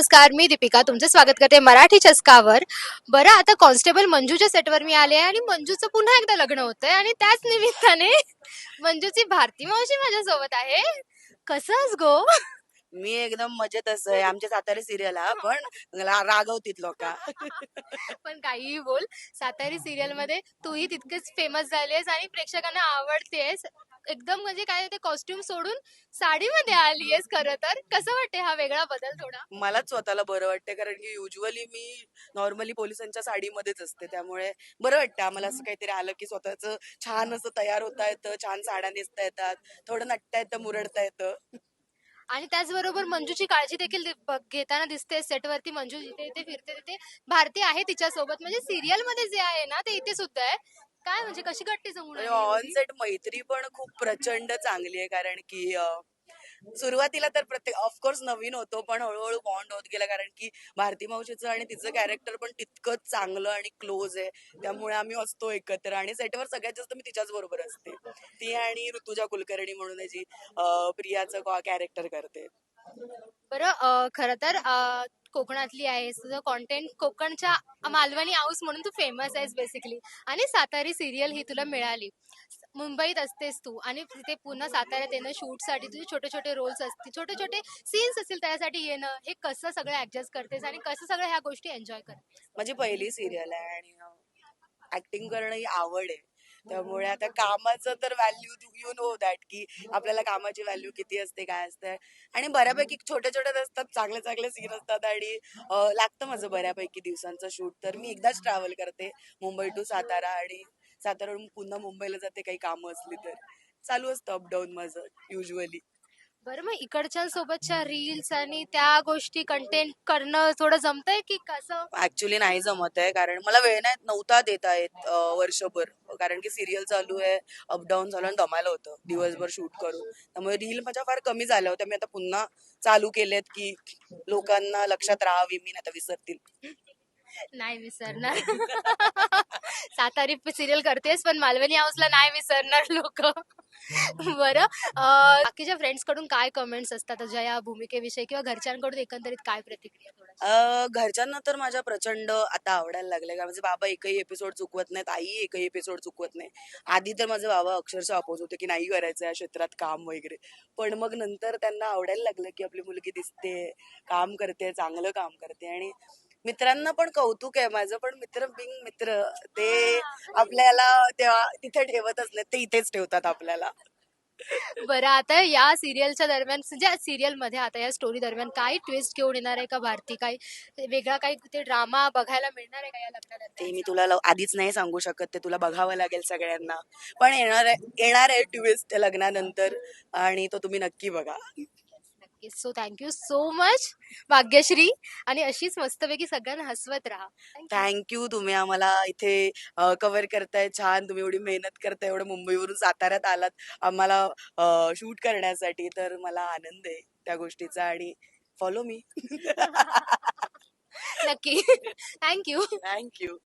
नमस्कार मी दीपिका. तुमचं स्वागत करते मराठी चस्कावर. बरं आता कॉन्स्टेबल मंजूच्या सेटवर मी आले आणि मंजूचं पुन्हा एकदा लग्न होतंय आणि त्याच निमित्ताने मंजूची भारती मावशी माझ्यासोबत आहे. कसंच गो? मी एकदम मजेतच आहे. आमच्या सातारा सिरियल हा पण रागवतीत लोक. पण काहीही बोल. सातारी सिरियलमध्ये तूही तितकेच फेमस झालीस आणि प्रेक्षकांना आवडतेस एकदम म्हणजे काय ते कॉस्ट्युम सोडून साडीमध्ये आलीयस खरं तर. कसं वाटते हा वेगळा बदल थोडा? मलाच स्वतःला बरं वाटतं कारण की युजली मी नॉर्मली पोलिसांच्या साडीमध्येच असते. त्यामुळे बरं वाटतं आम्हाला असं काहीतरी आलं की स्वतःच छान असं तयार होता येतं छान साड्या नेसता येतात थोडं नटता येतं मुरडता येतं. आणि त्याचबरोबर मंजूची काळजी देखील दि- घेताना दिसते सेटवरती. मंजू जिथे इथे फिरते तिथे भारती आहे तिच्यासोबत. म्हणजे सिरियलमध्ये जे आहे ना ते इथे सुद्धा आहे. काय म्हणजे कशी गट्टी जमून आली ऑन? सेट मैत्री पण खूप प्रचंड चांगली आहे कारण की अं, सुरुवातीला तर प्रत्येक ऑफकोर्स नवीन होतो पण हळूहळू बॉन्ड होत गेला कारण की भारती मावशीचं आणि तिचं कॅरेक्टर पण तितकंच चांगलं आणि क्लोज आहे. त्यामुळे आम्ही असतो एकत्र आणि सेटवर सगळ्यात जास्त मी तिच्याच बरोबर असते. ती आणि ऋतुजा कुलकर्णी म्हणून आहे जी अं, प्रियाचं कॅरेक्टर करते. बरं खरं तर अं, कोकणातली आहेस तुझं कॉन्टेंट कोकणच्या मालवणी हाऊस म्हणून तू फेमस आहेस बेसिकली आणि सातारी सिरियल ही तुला मिळाली. मुंबईत असतेस तू आणि तिथे पुन्हा साताऱ्यात येणं शूटसाठी तुझे छोटे छोटे रोल्स असतील छोटे छोटे सीन्स असतील त्यासाठी येणं हे कसं सगळं ऍडजस्ट करतेस आणि कसं सगळं ह्या गोष्टी एन्जॉय कर माझी पहिली सिरियल आहे आणि uh, ऍक्टिंग करणं ही आवड आहे. त्यामुळे आता कामाचं तर व्हॅल्यू यू नो दॅट की आपल्याला कामाची व्हॅल्यू किती असते काय असते. आणि बऱ्यापैकी छोटे छोटे असतात चांगले चांगले सीन असतात आणि लागतं माझं बऱ्यापैकी दिवसांचं शूट तर मी एकदाच ट्रॅव्हल करते मुंबई टू सातारा आणि सातारावरून पुन्हा मुंबईला जाते काही कामं असली तर. चालू असतं अपडाऊन माझं युजली बरं मग इकडच्या सोबतच्या रील्स आणि त्या गोष्टी कंटेंट करणं थोडं जमतंय की कसं? ऍक्च्युली नाही जमत आहे कारण मला वेळ नाही नव्हता देत आहेत अं, वर्षभर. कारण की सिरियल चालू आहे अपडाऊन चालू आणि दमायला होतं दिवसभर शूट करून. त्यामुळे रील माझ्या फार कमी झाल्या होत्या. मी आता पुन्हा चालू केलेत की लोकांना लक्षात राहावी मी नाही आता विसरतील. नाही विसरणार. सातारी सिरियल करतेस पण मालवणी हाऊसला नाही विसरणार लोक. बरं अं, बाकीच्या फ्रेंड्सकडून काय कमेंट्स असतात? तुझ्या या भूमिकेविषयी किंवा घरच्यांकडून एकंदरीत काय प्रतिक्रिया थोडं अं, घरच्यांना तर माझ्या प्रचंड आता आवडायला लागले कारण माझे बाबा एकही एपिसोड चुकवत नाहीत आई एकही एपिसोड चुकवत नाही. आधी तर माझे बाबा अक्षरशः अपोज होते की नाही करायचं या क्षेत्रात काम वगैरे. पण मग नंतर त्यांना आवडायला लागलं की आपली मुलगी दिसते काम करते चांगलं काम करते. आणि मित्रांना पण कौतुक आहे माझं पण मित्र बिंग मित्र ते आपल्याला तेव्हा तिथे ठेवतच नाहीत ते इथेच ठेवतात आपल्याला. बरं आता या सिरियलच्या दरम्यान म्हणजे सिरियलमध्ये आता या स्टोरी दरम्यान काय ट्विस्ट घेऊन येणार आहे का भारती? काय वेगळा काही ते ड्रामा बघायला मिळणार आहे का या ते लग्नानंतर मी तुला लव- आधीच नाही सांगू शकत ते तुला बघावं लागेल सगळ्यांना. पण येणार आहे येणार आहे ट्विस्ट लग्नानंतर आणि तो तुम्ही नक्की बघा. नक्कीच so thank you so much Bhagyashree. आणि अशीच मस्तपैकी सगळ्यांना हसवत राहा. Thank you. थँक्यू तुम्ही आम्हाला इथे कव्हर करताय छान. तुम्ही एवढी मेहनत करताय एवढं मुंबईवरून साताऱ्यात आलात आम्हाला शूट करण्यासाठी तर मला आनंद आहे त्या गोष्टीचा आणि फॉलो मी नक्की. Thank you thank you